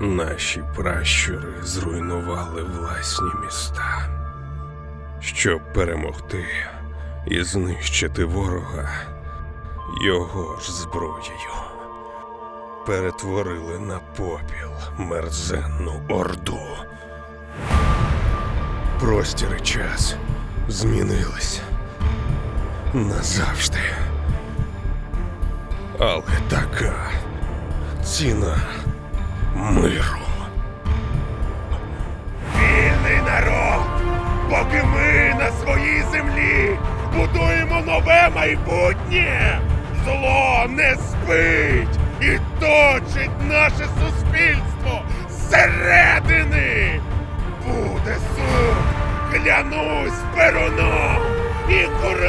Наші пращури зруйнували власні міста. Щоб перемогти і знищити ворога, його ж зброєю перетворили на попіл мерзенну орду. Простір і час змінилися назавжди. Але така ціна миру. Вільний народ, поки ми на своїй землі будуємо нове майбутнє, зло не спить і точить наше суспільство зсередини. Буде суд, клянусь перуном і курганами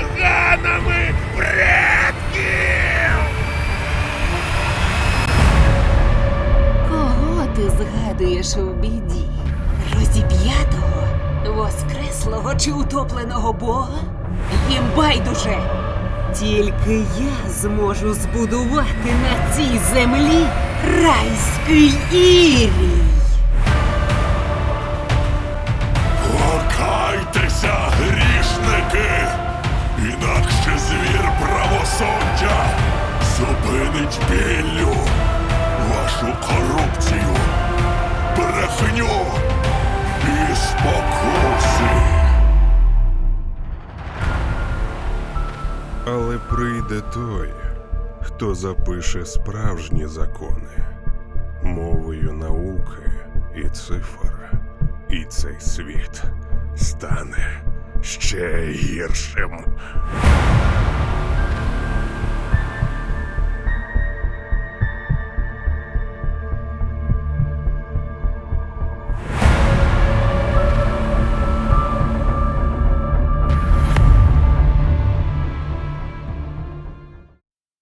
згадуєш у біді? Розіп'ятого, воскреслого чи утопленого бога? Їм байдуже. Тільки я зможу збудувати на цій землі райський ірій. Покайтеся, грішники! Інакше звір правосуддя зупинить біллю спокуси. Але прийде той, хто запише справжні закони мовою науки і цифр, і цей світ стане ще гіршим.